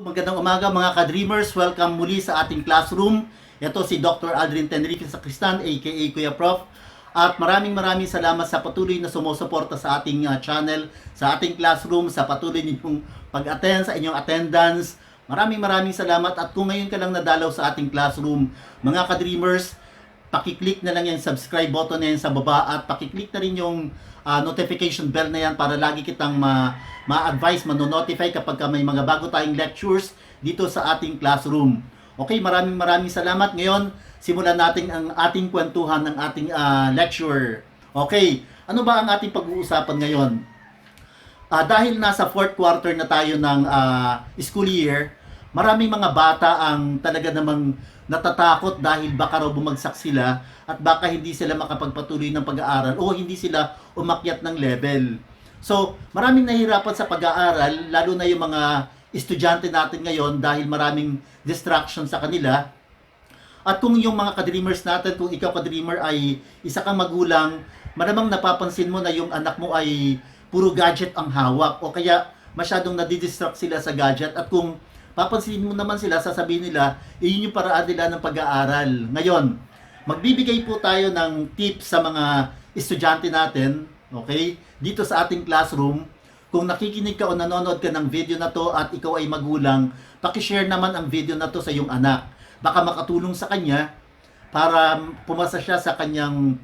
Magandang umaga mga ka-dreamers. Welcome muli sa ating classroom. Ito si Dr. Aldrin Tenerife Sacristan aka Kuya Prof. At maraming maraming salamat sa patuloy na sumusuporta sa ating uh, channel, sa ating classroom, sa patuloy ninyong pag-attend, sa inyong attendance. Maraming maraming salamat at kung ngayon ka lang nadalaw sa ating classroom, mga ka-dreamers, pakiclick na lang yung subscribe button na yan sa baba at pakiclick na rin yung ah, notification bell na yan para lagi kitang ma- ma-advise, manonotify kapag ka may mga bago tayong lectures dito sa ating classroom. Okay, maraming maraming salamat. Ngayon, simulan natin ang ating kwentuhan ng ating ah, lecture. Okay, ano ba ang ating pag-uusapan ngayon? Ah, dahil nasa fourth quarter na tayo ng ah, school year, maraming mga bata ang talaga namang natatakot dahil baka raw bumagsak sila at baka hindi sila makapagpatuloy ng pag-aaral o hindi sila umakyat ng level. So, maraming nahihirapan sa pag-aaral, lalo na yung mga estudyante natin ngayon dahil maraming distraction sa kanila. At kung yung mga ka-dreamers natin, kung ikaw ka-dreamer ay isa kang magulang, malamang napapansin mo na yung anak mo ay puro gadget ang hawak o kaya masyadong nadidistract sila sa gadget at kung papansin mo naman sila, sasabihin nila, eh, yun yung paraan nila ng pag-aaral. Ngayon, magbibigay po tayo ng tips sa mga estudyante natin, okay? Dito sa ating classroom, kung nakikinig ka o nanonood ka ng video na to at ikaw ay magulang, pakishare naman ang video na to sa iyong anak. Baka makatulong sa kanya para pumasa siya sa kanyang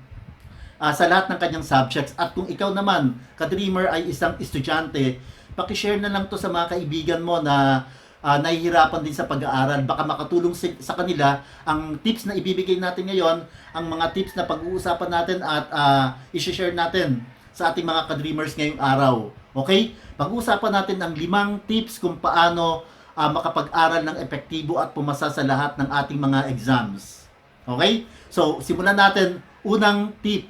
ah, sa lahat ng kanyang subjects. At kung ikaw naman, ka-dreamer ay isang estudyante, pakishare na lang to sa mga kaibigan mo na ah, nahihirapan din sa pag-aaral. Baka makatulong si- sa kanila ang tips na ibibigay natin ngayon, ang mga tips na pag-uusapan natin at ah, i-share natin sa ating mga ka-dreamers ngayong araw. Okay? Pag-uusapan natin ang limang tips kung paano ah, makapag-aral ng epektibo at pumasa sa lahat ng ating mga exams. Okay? So, simulan natin. Unang tip.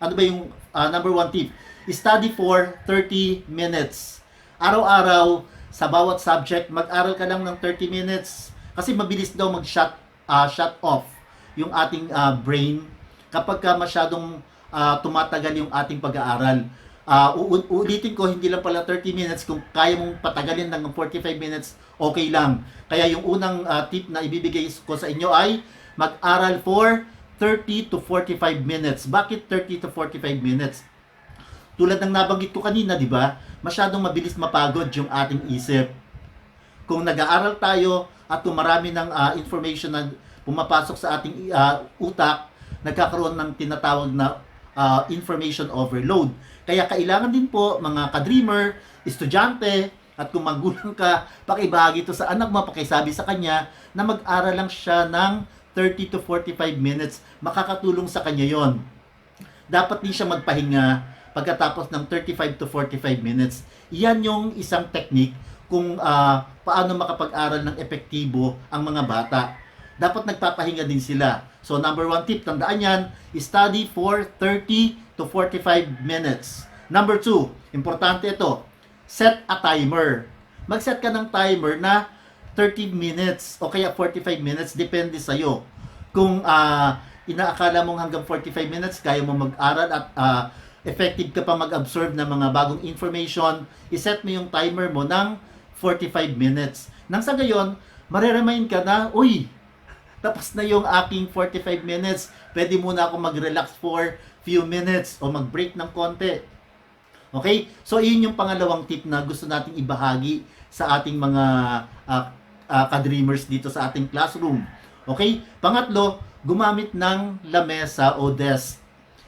Ano ba yung ah, number one tip? Study for 30 minutes. Araw-araw, sa bawat subject, mag-aral ka lang ng 30 minutes. Kasi mabilis daw mag-shut ah, shut off yung ating ah, brain kapag ka masyadong ah, tumatagal yung ating pag-aaral. Ah, u- uulitin ko, hindi lang pala 30 minutes. Kung kaya mong patagalin ng 45 minutes, okay lang. Kaya yung unang ah, tip na ibibigay ko sa inyo ay mag-aral for 30 to 45 minutes. Bakit 30 to 45 minutes? Tulad ng nabanggit ko kanina, di ba? Masyadong mabilis mapagod yung ating isip. Kung nag-aaral tayo at kung marami ng ah, information na pumapasok sa ating ah, utak, nagkakaroon ng tinatawag na ah, information overload. Kaya kailangan din po mga ka-dreamer, estudyante, at kung magulang ka, pakibahagi ito sa anak mo, pakisabi sa kanya na mag-aral lang siya ng 30 to 45 minutes. Makakatulong sa kanya yon dapat din siya magpahinga pagkatapos ng 35 to 45 minutes. Iyan yung isang technique kung ah, paano makapag-aral ng epektibo ang mga bata. Dapat nagpapahinga din sila. So number one tip, tandaan yan, study for 30 to 45 minutes. Number two, importante ito, set a timer. Mag-set ka ng timer na 30 minutes o kaya 45 minutes, depende sa'yo. Kung ah, inaakala mong hanggang 45 minutes, kaya mo mag-aral at ah, effective ka pa mag-absorb ng mga bagong information, iset mo yung timer mo ng 45 minutes. Nang sa gayon, mareremind ka na, uy, tapos na yung aking 45 minutes, pwede muna ako mag-relax for few minutes o mag-break ng konti. Okay? So, yun yung pangalawang tip na gusto nating ibahagi sa ating mga ah, ah, ka-dreamers dito sa ating classroom. Okay? Pangatlo, gumamit ng lamesa o desk.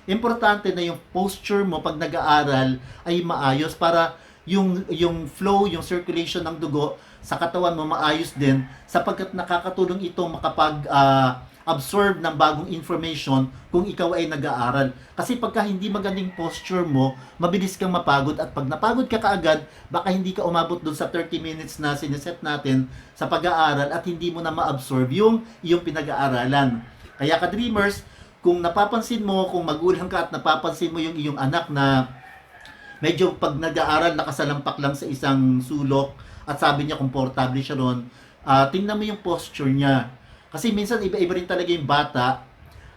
Importante na yung posture mo pag nag-aaral ay maayos para yung yung flow, yung circulation ng dugo sa katawan mo maayos din sapagkat nakakatulong ito makapag ah, absorb ng bagong information kung ikaw ay nag-aaral. Kasi pagka hindi magandang posture mo, mabilis kang mapagod at pag napagod ka kaagad, baka hindi ka umabot doon sa 30 minutes na sineset natin sa pag-aaral at hindi mo na ma-absorb yung iyong pinag-aaralan. Kaya ka-dreamers, kung napapansin mo, kung magulang ka at napapansin mo yung iyong anak na medyo pag nag-aaral nakasalampak lang sa isang sulok at sabi niya komportable siya ron, ah, tingnan mo yung posture niya. Kasi minsan iba-iba rin talaga yung bata,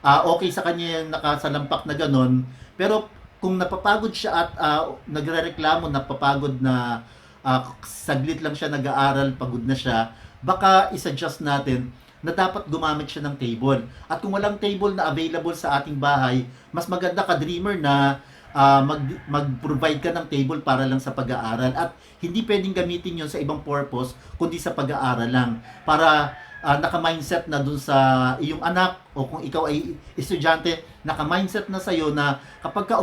ah, okay sa kanya yung nakasalampak na ganon, pero kung napapagod siya at ah, nagre-reklamo, napapagod na ah, saglit lang siya nag-aaral, pagod na siya, baka isa-adjust natin na dapat gumamit siya ng table. At kung walang table na available sa ating bahay, mas maganda ka dreamer na ah, mag, mag-provide ka ng table para lang sa pag-aaral. At hindi pwedeng gamitin yon sa ibang purpose, kundi sa pag-aaral lang. Para ah, naka-mindset na dun sa iyong anak o kung ikaw ay estudyante, naka-mindset na sa'yo na kapag ka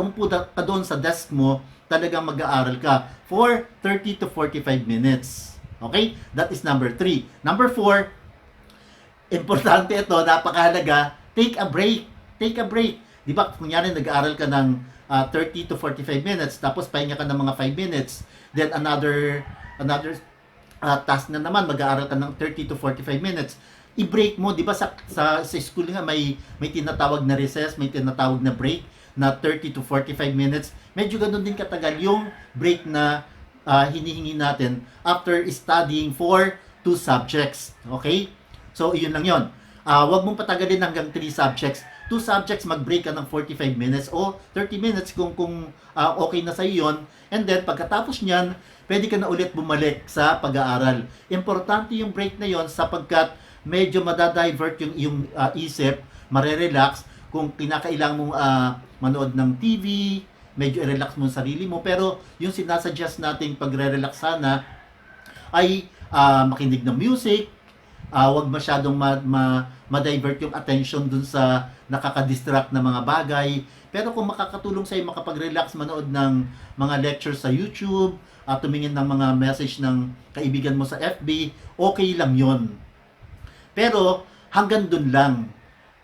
ka doon sa desk mo, talagang mag-aaral ka for 30 to 45 minutes. Okay? That is number 3. Number 4, importante ito, napakahalaga, take a break. Take a break. Di ba, kunyari nag-aaral ka ng ah, 30 to 45 minutes, tapos pahinga ka ng mga 5 minutes, then another another ah, task na naman, mag-aaral ka ng 30 to 45 minutes. I-break mo, di ba sa, sa, sa school nga may, may tinatawag na recess, may tinatawag na break na 30 to 45 minutes. Medyo ganun din katagal yung break na ah, hinihingi natin after studying for two subjects. Okay? So, yun lang yun. Ah, wag mong patagalin hanggang 3 subjects. 2 subjects, mag-break ka ng 45 minutes o 30 minutes kung kung ah, okay na sa yun. And then, pagkatapos niyan, pwede ka na ulit bumalik sa pag-aaral. Importante yung break na yon sapagkat medyo madadivert yung yung ah, isip, marerelax kung kinakailangan mong ah, manood ng TV, medyo i-relax mo sarili mo. Pero yung sinasuggest nating pagre-relax sana ay ah, makinig ng music, ah wag masyadong ma, ma, ma-divert yung attention dun sa nakaka-distract na mga bagay. Pero kung makakatulong sa'yo makapag-relax, manood ng mga lectures sa YouTube, at tumingin ng mga message ng kaibigan mo sa FB, okay lang yon. Pero hanggang dun lang.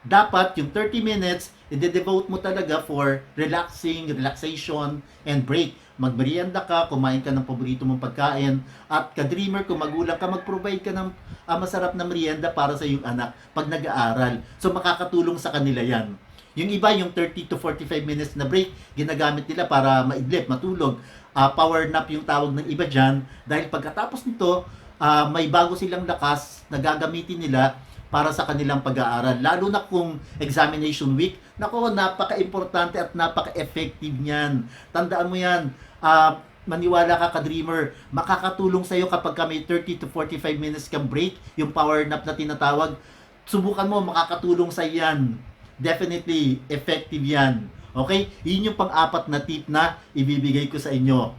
Dapat yung 30 minutes, i-devote mo talaga for relaxing, relaxation, and break. Magmerienda ka, kumain ka ng paborito mong pagkain, at ka-dreamer, kung magulang ka, mag-provide ka ng ah, masarap na merienda para sa iyong anak pag nag-aaral. So makakatulong sa kanila yan. Yung iba, yung 30 to 45 minutes na break, ginagamit nila para maidlip, matulog. Ah, power nap yung tawag ng iba dyan. Dahil pagkatapos nito, ah, may bago silang lakas na gagamitin nila para sa kanilang pag-aaral. Lalo na kung examination week, nako, napaka-importante at napaka-effective niyan. Tandaan mo yan, ah, maniwala ka ka-dreamer, makakatulong sa'yo kapag ka may 30 to 45 minutes kang break, yung power nap na tinatawag, subukan mo, makakatulong sa yan. Definitely, effective yan. Okay? Yun yung pang-apat na tip na ibibigay ko sa inyo.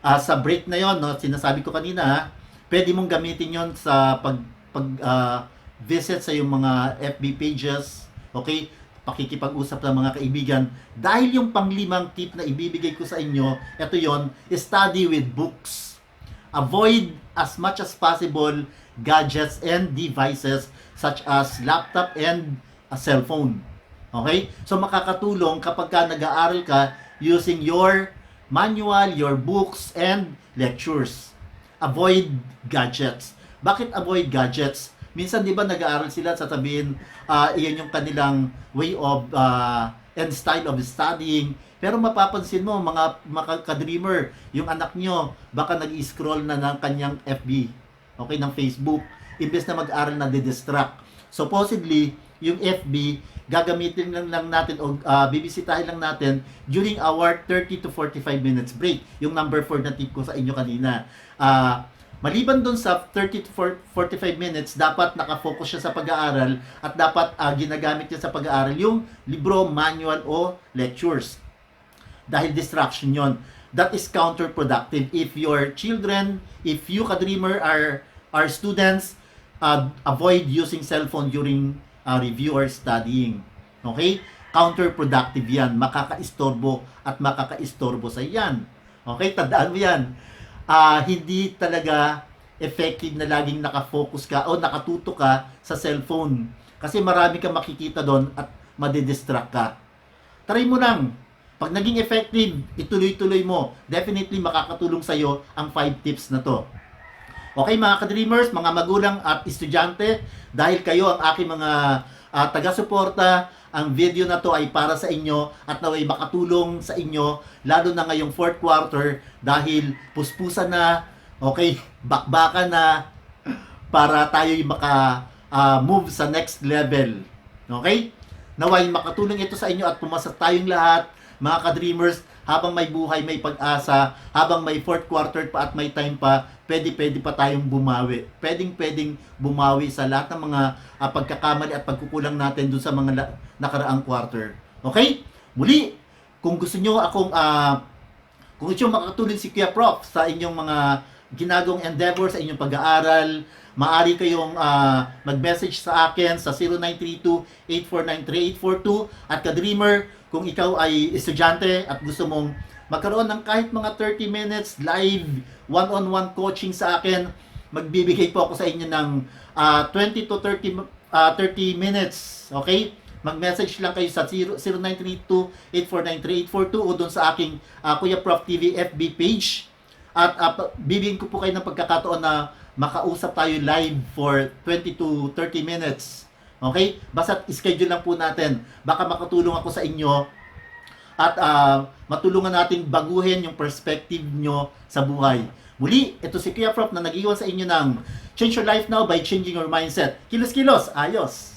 Ah, sa break na yon, no, sinasabi ko kanina, pwede mong gamitin yon sa pag pag ah, visit sa yung mga FB pages, okay? Pakikipag-usap ng mga kaibigan. Dahil yung panglimang tip na ibibigay ko sa inyo, ito yon, study with books. Avoid as much as possible gadgets and devices such as laptop and a cellphone. Okay? So makakatulong kapag ka nag-aaral ka using your manual, your books, and lectures. Avoid gadgets. Bakit avoid gadgets? Minsan, di ba, nag-aaral sila sa sabihin, ah, iyan yung kanilang way of ah, and style of studying. Pero mapapansin mo, mga, mga ka-dreamer, yung anak nyo, baka nag-scroll na ng kanyang FB, okay, ng Facebook, imbes na mag-aral na distract. Supposedly, yung FB, gagamitin lang, lang natin o ah, bibisitahin lang natin during our 30 to 45 minutes break. Yung number 4 na tip ko sa inyo kanina. Ah, maliban dun sa 30 to 45 minutes, dapat nakafocus siya sa pag-aaral at dapat ah, ginagamit niya sa pag-aaral yung libro, manual o lectures. Dahil distraction yon that is counterproductive. If your children if you ka-dreamer are are students uh, avoid using cellphone during uh, review or studying. Okay? Counterproductive yan. Makakaistorbo at makakaistorbo sa yan. Okay? Tandaan mo yan Ah, hindi talaga effective na laging nakafocus ka o nakatuto ka sa cellphone kasi marami kang makikita doon at madidistract ka try mo lang pag naging effective, ituloy-tuloy mo. Definitely makakatulong sa iyo ang 5 tips na to. Okay mga ka-dreamers, mga magulang at estudyante, dahil kayo ang aking mga ah, taga-suporta, ang video na to ay para sa inyo at naway makatulong sa inyo, lalo na ngayong fourth quarter dahil puspusan na, okay, bakbakan na, para tayo'y maka ah, move sa next level. Okay? Naway makatulong ito sa inyo at pumasa tayong lahat mga ka-dreamers, habang may buhay, may pag-asa, habang may fourth quarter pa at may time pa, pwede-pwede pa tayong bumawi. Pwedeng-pwedeng bumawi sa lahat ng mga ah, pagkakamali at pagkukulang natin dun sa mga nakaraang quarter. Okay? Muli, kung gusto nyo akong ah, kung gusto makatulong si Kuya Prof sa inyong mga ginagawang endeavor sa inyong pag-aaral, maaari kayong ah, mag-message sa akin sa 0932-849-3842 at ka-dreamer, kung ikaw ay estudyante at gusto mong magkaroon ng kahit mga 30 minutes live one-on-one coaching sa akin, magbibigay po ako sa inyo ng ah, 20 to 30 ah, 30 minutes, okay? Mag-message lang kayo sa 0- 0932-849-3842 o doon sa aking ah, Kuya Prof TV FB page. At uh, bibigyan ko po kayo ng pagkakataon na makausap tayo live for 20 to 30 minutes. Okay? Basta schedule lang po natin. Baka makatulong ako sa inyo at ah, matulungan nating baguhin yung perspective nyo sa buhay. Muli, ito si Kuya Prof na nag-iwan sa inyo ng Change Your Life Now by Changing Your Mindset. Kilos-kilos, ayos!